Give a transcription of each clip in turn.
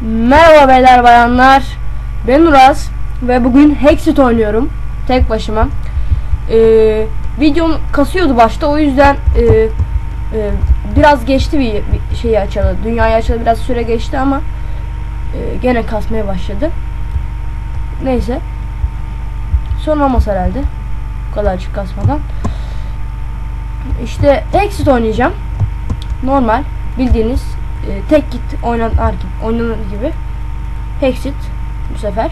Merhaba beyler bayanlar. Ben Uraz ve bugün Hexit oynuyorum tek başıma. Ee, videom kasıyordu başta o yüzden e, e, biraz geçti bir, bir şeyi açalı. Dünyayı açalı biraz süre geçti ama e, gene kasmaya başladı. Neyse. Sorun olmaz herhalde. Bu kadarcık kasmadan. İşte Hexit oynayacağım. Normal bildiğiniz e, tek git oynanar gibi, oynanır gibi. Hexit bu sefer.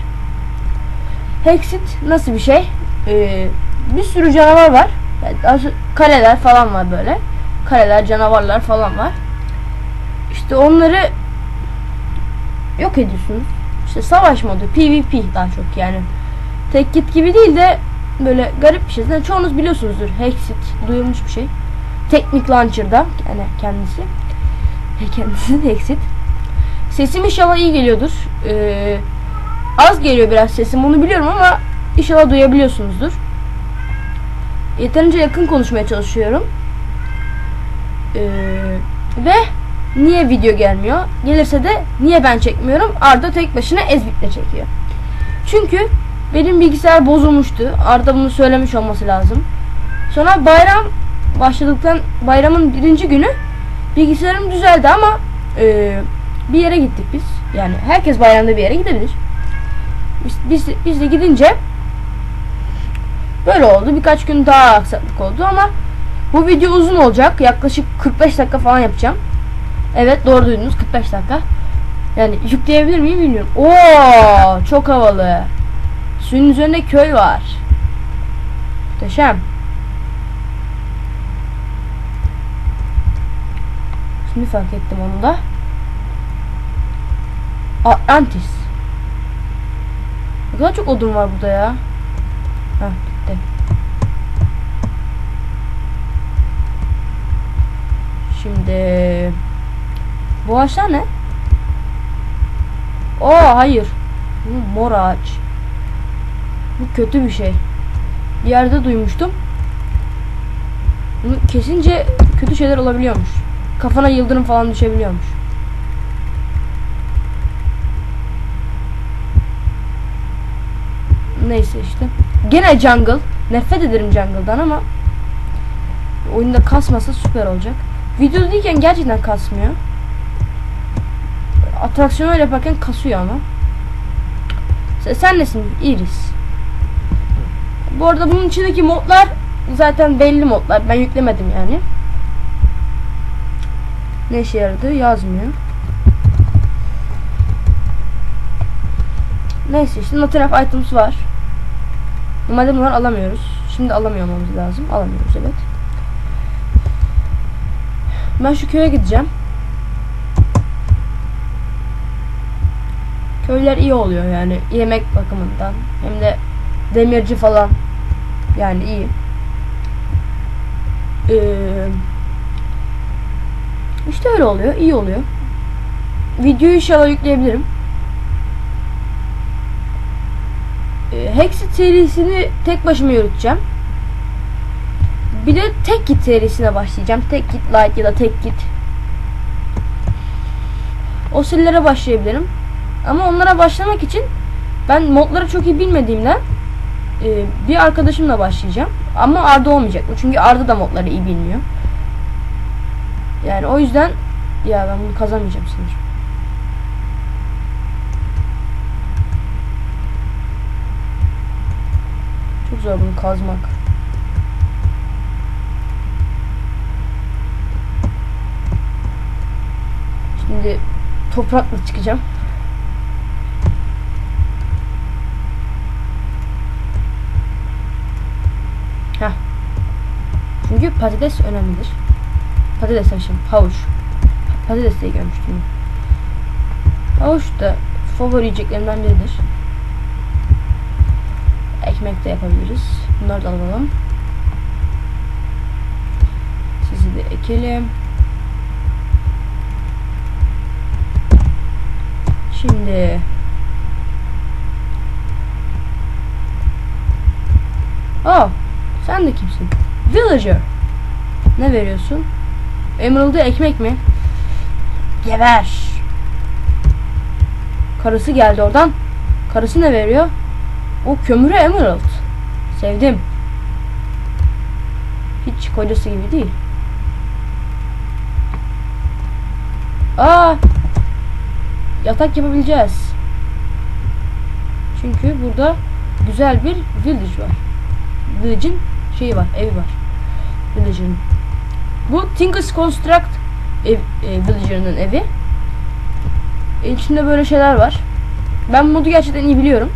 Hexit nasıl bir şey? E, bir sürü canavar var. Yani kaleler falan var böyle. Kaleler, canavarlar falan var. İşte onları yok ediyorsunuz. İşte savaş modu, PvP daha çok yani. Tek git gibi değil de böyle garip bir şey. Zaten çoğunuz biliyorsunuzdur. Hexit duyulmuş bir şey. Teknik Launcher'da yani kendisi. Kendisi Hexit. Sesim inşallah iyi geliyordur. Ee, az geliyor biraz sesim bunu biliyorum ama inşallah duyabiliyorsunuzdur. Yeterince yakın konuşmaya çalışıyorum. Ee, ve niye video gelmiyor? Gelirse de niye ben çekmiyorum? Arda tek başına Ezbit'le çekiyor. Çünkü benim bilgisayar bozulmuştu. Arda bunu söylemiş olması lazım. Sonra bayram başladıktan bayramın birinci günü bilgisayarım düzeldi ama e, bir yere gittik biz. Yani herkes bayramda bir yere gidebilir. Biz, biz, biz de gidince böyle oldu. Birkaç gün daha aksaklık oldu ama bu video uzun olacak. Yaklaşık 45 dakika falan yapacağım. Evet doğru duydunuz 45 dakika. Yani yükleyebilir miyim bilmiyorum. Oo çok havalı. Suyun üzerinde köy var. Muhteşem. Şimdi fark ettim onu da. Atlantis. Ne kadar çok odun var burada ya. Heh gitti. Şimdi bu ağaçlar ne? Oo hayır. Bu mor ağaç. Bu kötü bir şey. Bir yerde duymuştum. Bunu kesince kötü şeyler olabiliyormuş. Kafana yıldırım falan düşebiliyormuş. Neyse işte. Gene jungle. Nefret ederim jungle'dan ama oyunda kasmasa süper olacak. Videoda değilken gerçekten kasmıyor. Atraksiyon öyle yaparken kasıyor ama. Sen, sen nesin? Iris. Bu arada bunun içindeki modlar zaten belli modlar. Ben yüklemedim yani. Ne işe yaradı yazmıyor. Neyse işte not enough items var. Normalde bunları alamıyoruz. Şimdi alamıyor olmamız lazım. Alamıyoruz evet. Ben şu köye gideceğim. Köyler iyi oluyor yani yemek bakımından hem de demirci falan yani iyi. Ee, işte öyle oluyor. iyi oluyor. Videoyu inşallah yükleyebilirim. Ee, Hexit serisini tek başıma yürüteceğim. Bir de tek git serisine başlayacağım. Tek git light ya da tek git. O serilere başlayabilirim. Ama onlara başlamak için ben modları çok iyi bilmediğimden e, bir arkadaşımla başlayacağım. Ama Arda olmayacak. Çünkü Arda da modları iyi bilmiyor. Yani o yüzden ya ben bunu kazanmayacağım sanırım. Çok zor bunu kazmak. Şimdi toprakla çıkacağım. Heh. Çünkü patates önemlidir. Patates demişim. Havuç. Patates diye görmüştüm. Havuç da favori yiyeceklerimden biridir. Ekmek de yapabiliriz. Bunları da alalım. Sizi de ekelim. Şimdi Oh, sen de kimsin? Villager. Ne veriyorsun? Emerald'ı ekmek mi? Geber. Karısı geldi oradan. Karısı ne veriyor? O kömürü emerald. Sevdim. Hiç kocası gibi değil. Aa! Yatak yapabileceğiz. Çünkü burada güzel bir village var. Village'in şeyi var, evi var. Village'in. Bu Tinkers Construct ev, e, Villager'ın evi. E, İçinde böyle şeyler var. Ben modu gerçekten iyi biliyorum.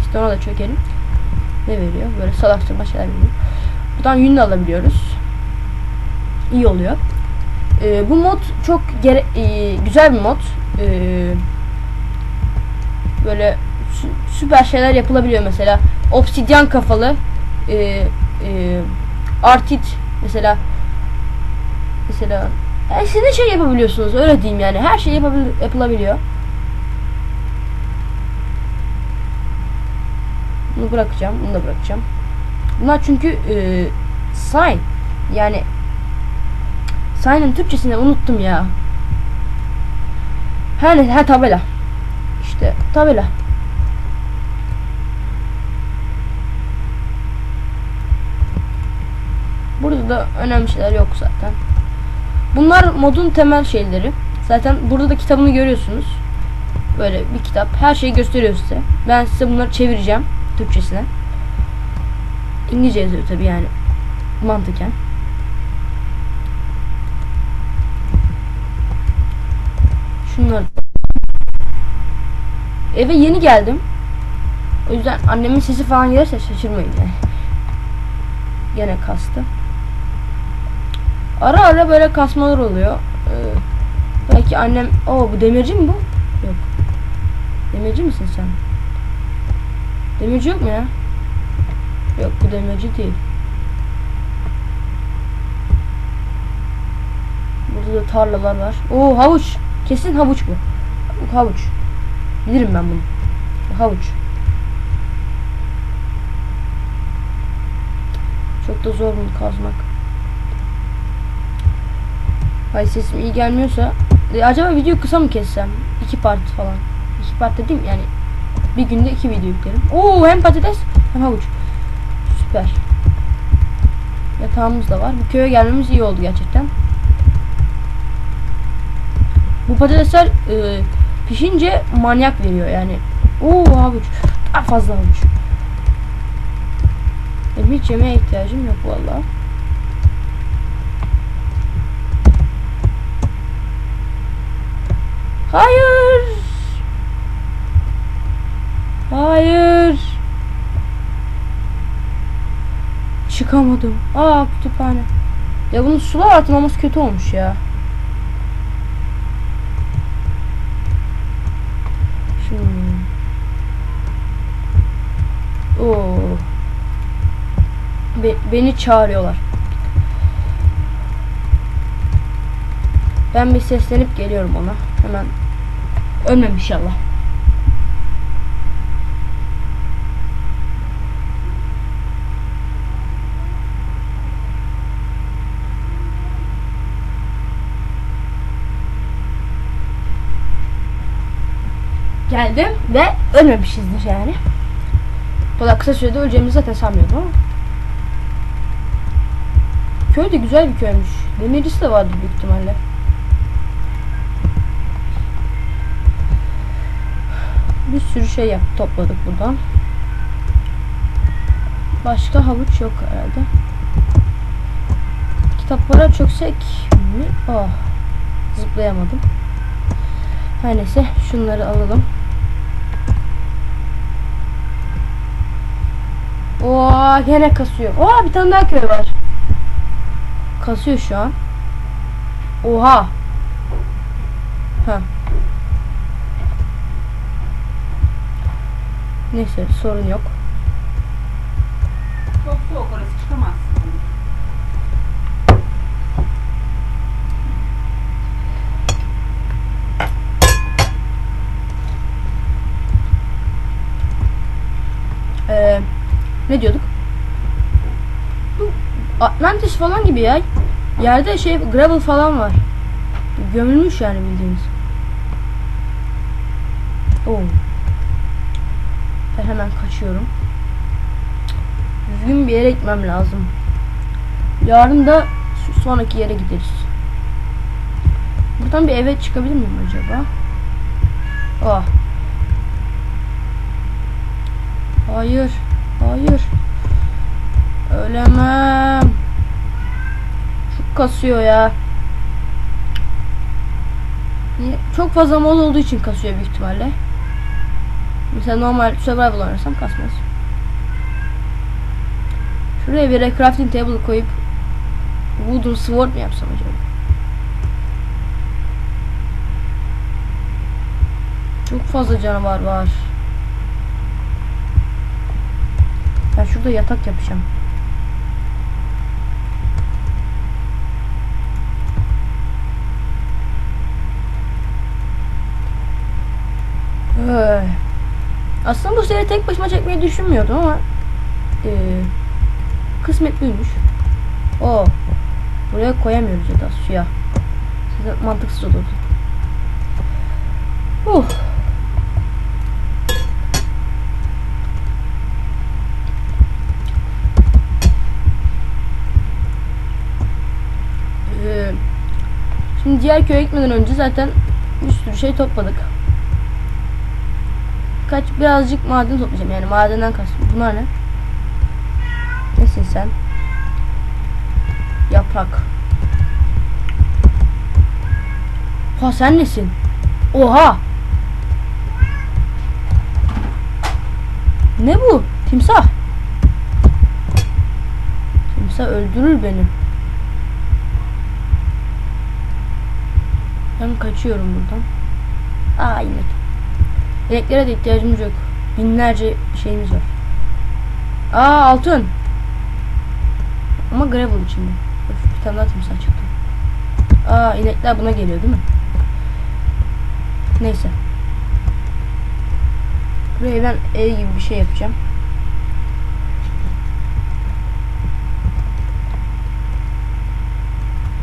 İşte ona da çökelim. Ne veriyor? Böyle salak sapan şeyler veriyor. Buradan yün de alabiliyoruz. İyi oluyor. E, bu mod çok gere- e, güzel bir mod. E, böyle sü- süper şeyler yapılabiliyor mesela. Obsidyen kafalı e, e, artit mesela mesela her siz de şey yapabiliyorsunuz öyle diyeyim yani her şey yapabil- yapılabiliyor. Bunu bırakacağım, bunu da bırakacağım. Bunlar çünkü e, sign yani sign'ın Türkçesini unuttum ya. Her neyse, ha tabela. İşte tabela. Burada da önemli şeyler yok zaten. Bunlar modun temel şeyleri. Zaten burada da kitabını görüyorsunuz. Böyle bir kitap. Her şeyi gösteriyor size. Ben size bunları çevireceğim Türkçesine. İngilizce yazıyor tabi yani. Mantıken. Şunları. Eve yeni geldim. O yüzden annemin sesi falan gelirse şaşırmayın yani. Gene kastı. Ara ara böyle kasmalar oluyor. Ee, belki annem... Oo bu demirci mi bu? Yok. Demirci misin sen? Demirci yok mu ya? Yok bu demirci değil. Burada da tarlalar var. Oo havuç. Kesin havuç bu. Havuç. Bilirim ben bunu. Bu havuç. Çok da zor bunu kazmak. Hay sesim iyi gelmiyorsa e, acaba video kısa mı kessem? İki part falan. İki part dediğim yani bir günde iki video yüklerim. Oo hem patates hem havuç. Süper. Yatağımız da var. Bu köye gelmemiz iyi oldu gerçekten. Bu patatesler e, pişince manyak veriyor yani. Oo havuç. Daha fazla havuç. Benim hiç yemeğe ihtiyacım yok vallahi. Hayır. Hayır. Çıkamadım. Aa kütüphane. Ya bunun sular atmaması kötü olmuş ya. Şimdi. Oo. Be- beni çağırıyorlar. Ben bir seslenip geliyorum ona. Hemen. Ölmem inşallah. Geldim ve ölmemişizdir yani. Bu kadar kısa sürede öleceğimizi zaten sanmıyordum ama. Köy de güzel bir köymüş. Demircisi de vardır büyük ihtimalle. Bir sürü şey yap topladık buradan. Başka havuç yok herhalde. Kitaplara çöksek mi? Oh. Zıplayamadım. Her neyse şunları alalım. Oo gene kasıyor. Oha bir tane daha köy var. Kasıyor şu an. Oha. Ha. Neyse sorun yok. Çok soğuk orası çıkamazsın. Ee, ne diyorduk? Atlantis falan gibi ya. Yerde şey gravel falan var. Gömülmüş yani bildiğiniz. Oo. Ben hemen kaçıyorum. Düzgün bir yere gitmem lazım. Yarın da sonraki yere gideriz. Buradan bir eve çıkabilir miyim acaba? Ah. Hayır. Hayır. Ölemem. Çok kasıyor ya. Niye? Çok fazla mod olduğu için kasıyor büyük ihtimalle. Mesela normal survival oynarsam kasmaz. Şuraya bir crafting table koyup wooden sword mu yapsam acaba? Çok fazla canavar var. Ben şurada yatak yapacağım. Öy. Aslında bu seri tek başıma çekmeyi düşünmüyordum ama eee kısmetliymiş. O buraya koyamıyoruz ya da suya. Size mantıksız olurdu. Uh. Ee, Şimdi diğer köye gitmeden önce zaten bir sürü şey topladık. Kaç birazcık maden toplayacağım yani madenden kastım. Bunlar ne? Nesin sen? Yaprak. Ha sen nesin? Oha! Ne bu? Timsah. Timsah öldürür beni. Ben kaçıyorum buradan. Aa inek. İneklere de ihtiyacımız yok. Binlerce şeyimiz var. Aa altın. Ama gravel içinde. Öf, bir tane daha timsah çıktı. Aa inekler buna geliyor değil mi? Neyse. Buraya ben ev gibi bir şey yapacağım.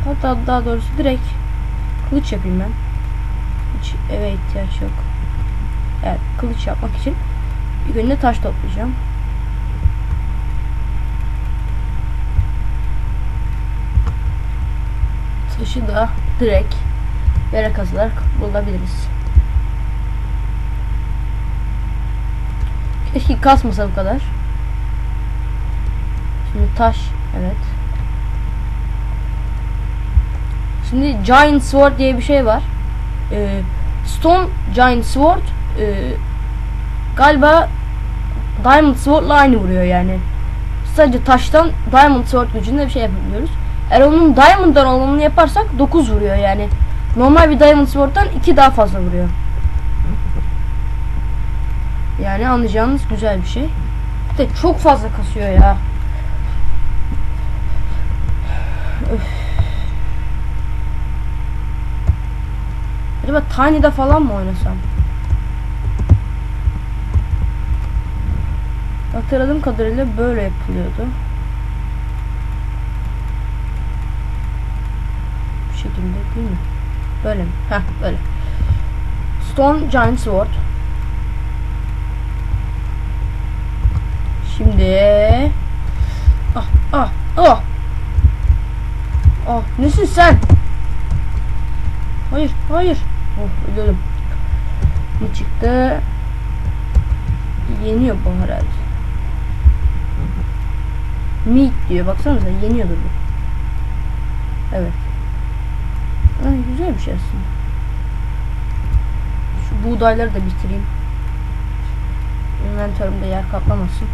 Hatta daha doğrusu direkt kılıç yapayım ben. Hiç eve ihtiyaç yok. Evet kılıç yapmak için bir günde taş toplayacağım. Taşı da direkt yere kazılarak bulabiliriz. Keşke kasmasa bu kadar. Şimdi taş, evet. Şimdi Giant Sword diye bir şey var. Ee, Stone Giant Sword e, galiba Diamond Sword'la aynı vuruyor yani. Sadece taştan Diamond Sword gücünde bir şey yapabiliyoruz. Eğer onun Diamond'dan olanını yaparsak 9 vuruyor yani. Normal bir Diamond Sword'dan 2 daha fazla vuruyor. Yani anlayacağınız güzel bir şey. De çok fazla kasıyor ya. Öf. Acaba Tiny'de falan mı oynasam? Hatırladığım kadarıyla böyle yapılıyordu. Bu şekilde değil mi? Böyle mi? Heh böyle. Stone Giant Sword. Şimdi ah ah ah ah nesin sen? Hayır hayır. Oh ölüyorum. Ne çıktı? Yeniyor bu herhalde. Meat diyor. Baksanıza yeniyordur bu. Evet. Ay, güzel bir şey aslında. Şu buğdayları da bitireyim. Inventörümde yer kaplamasın.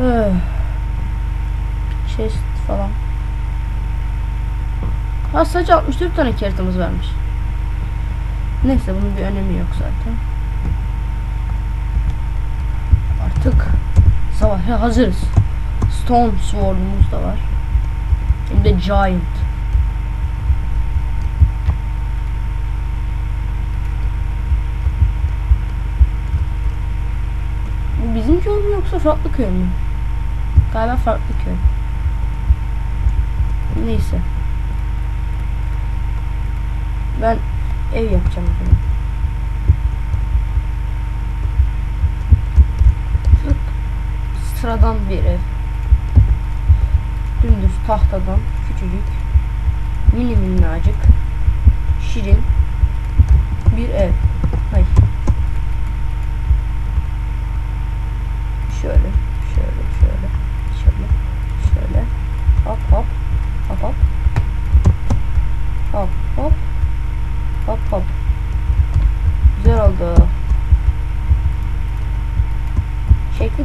Öh. Chest falan. Ha sadece 64 tane keritamız varmış. Neyse bunun bir önemi yok zaten. Artık savaşa hazırız. Stone Sword'umuz da var. Hem de Giant. Bu bizim köy mü yoksa farklı köy mü? Galiba farklı köy. Neyse. Ben ev yapacağım zaman. Çok sıradan bir ev. Dümdüz tahtadan küçücük, mini minnacık, şirin bir ev. Hayır. Şöyle, şöyle, şöyle, şöyle, şöyle. Hop, hop hop. Hop hop. Hop hop. Güzel oldu.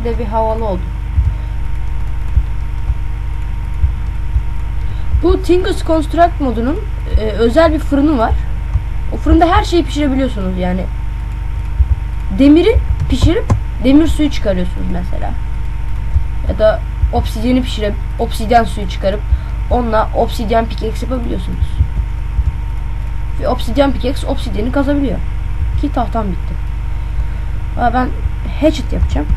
Şekli de bir havalı oldu. Bu Tingles Construct modunun e, özel bir fırını var. O fırında her şeyi pişirebiliyorsunuz yani. Demiri pişirip demir suyu çıkarıyorsunuz mesela. Ya da obsidiyeni pişirip obsidyen suyu çıkarıp onunla obsidyen pickaxe yapabiliyorsunuz. Ve obsidyen pickaxe obsidyeni kazabiliyor. Ki tahtam bitti. Ama ben hatchet yapacağım.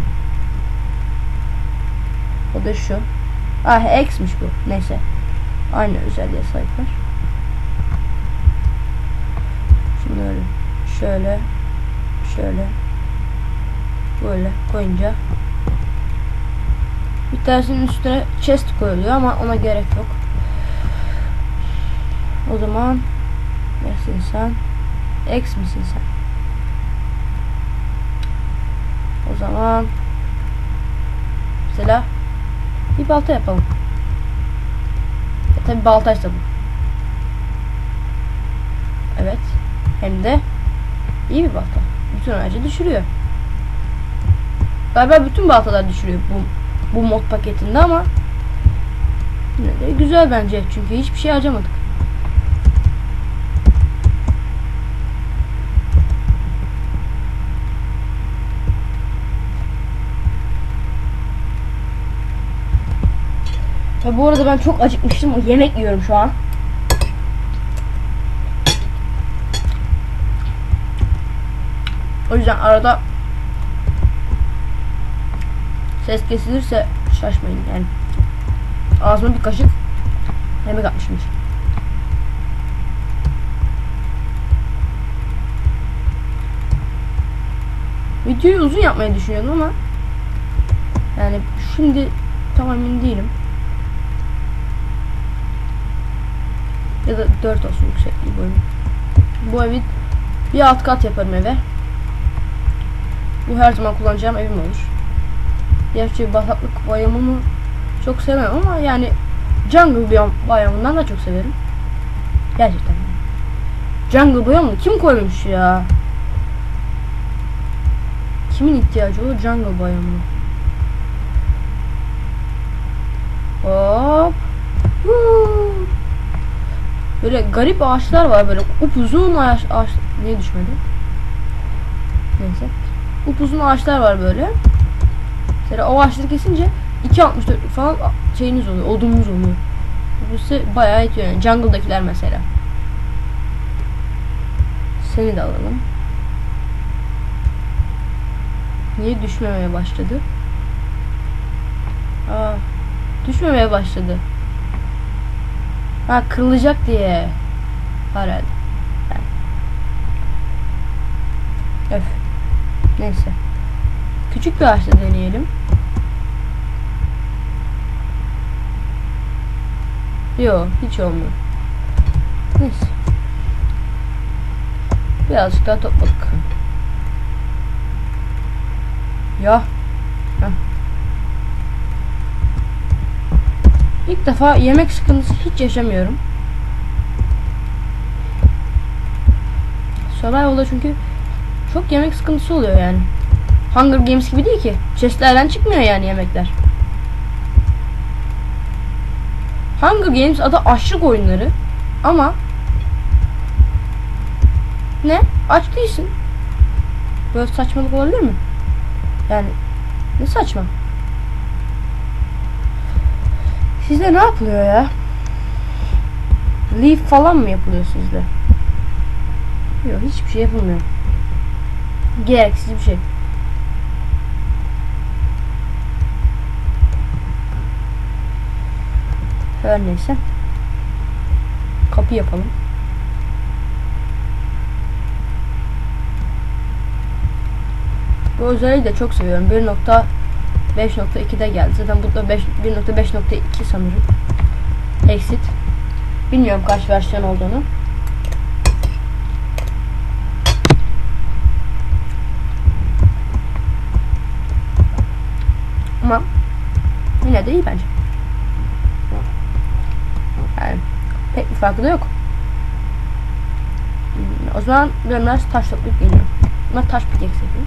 O da şu. Ah X'miş bu. Neyse. Aynı özelliğe sahipler. Şunları şöyle şöyle böyle koyunca bir tanesinin üstüne chest koyuluyor ama ona gerek yok. O zaman nesin sen? X misin sen? O zaman mesela balta yapalım. E tabi baltaysa bu. Evet. Hem de iyi bir balta. Bütün ağacı düşürüyor. Galiba bütün baltalar düşürüyor bu, bu mod paketinde ama güzel bence. Çünkü hiçbir şey harcamadık. Ve bu arada ben çok acıkmıştım. Yemek yiyorum şu an. O yüzden arada ses kesilirse şaşmayın yani. Ağzıma bir kaşık yemek atmışmış. Videoyu uzun yapmayı düşünüyordum ama yani şimdi tam emin değilim. Ya da 4 olsun yüksekliği boyum. Bu evi bir alt kat yaparım eve. Bu her zaman kullanacağım evim olur. Gerçi bataklık bayamını çok sevmem ama yani jungle bayamından da çok severim. Gerçekten. Jungle biyomunu kim koymuş ya? Kimin ihtiyacı olur jungle bayamına? Hop. Huu. Böyle garip ağaçlar var böyle upuzun ağaç, ağaç niye düşmedi? Neyse. Upuzun ağaçlar var böyle. Mesela o ağaçları kesince 2.64 falan şeyiniz oluyor, odununuz oluyor. Bu size bayağı yetiyor yani. Jungle'dakiler mesela. Seni de alalım. Niye düşmemeye başladı? Aa, düşmemeye başladı. Ha kırılacak diye. Herhalde. Öf. Neyse. Küçük bir ağaçla deneyelim. Yo hiç olmuyor. Neyse. Birazcık daha topladık. Ya. Heh. İlk defa yemek sıkıntısı hiç yaşamıyorum. Survival'da çünkü çok yemek sıkıntısı oluyor yani. Hunger Games gibi değil ki. Chestlerden çıkmıyor yani yemekler. Hunger Games adı açlık oyunları ama ne? Aç değilsin. Böyle saçmalık olabilir mi? Yani ne saçma? Sizde ne yapılıyor ya? Leaf falan mı yapılıyor sizde? Yok hiçbir şey yapılmıyor. Gereksiz bir şey. Her neyse. Kapı yapalım. Bu özelliği de çok seviyorum. 1. 1.5.2'de geldi. Zaten bu da 5 1.5.2 sanırım. Exit. Bilmiyorum kaç versiyon olduğunu. Ama yine de iyi bence. Yani pek bir farkı da yok. Hmm, O zaman ben biraz taş toplayıp geliyorum. Ama taş pickaxe yapayım.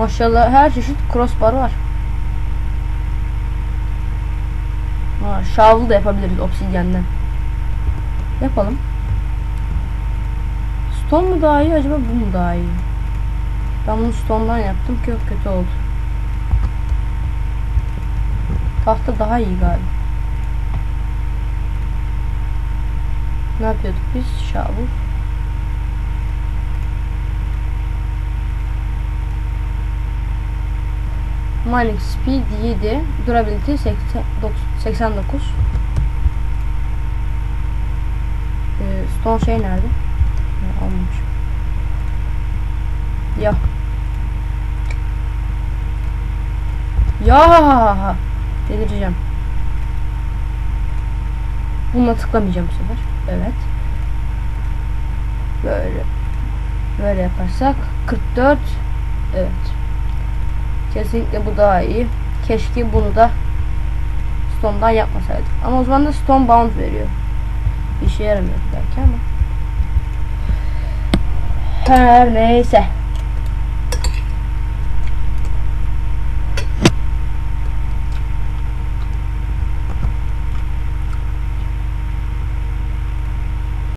Maşallah her çeşit crossbar var. Ha, shovel da yapabiliriz obsidyenden. Yapalım. Stone mu daha iyi acaba bu mu daha iyi? Ben bunu stone'dan yaptım ki çok kötü oldu. Tahta daha iyi galiba. Ne yapıyorduk biz? Shovel. Mining speed 7, durability 80, 89. Ee, stone şey nerede? Almamış. Ya. Ya. Delireceğim. Bununla tıklamayacağım bu sefer. Evet. Böyle. Böyle yaparsak 44. Evet. Kesinlikle bu daha iyi. Keşke bunu da Stone'dan yapmasaydık. Ama o zaman da Stone Bound veriyor. İşe yaramıyor belki ama. Her neyse.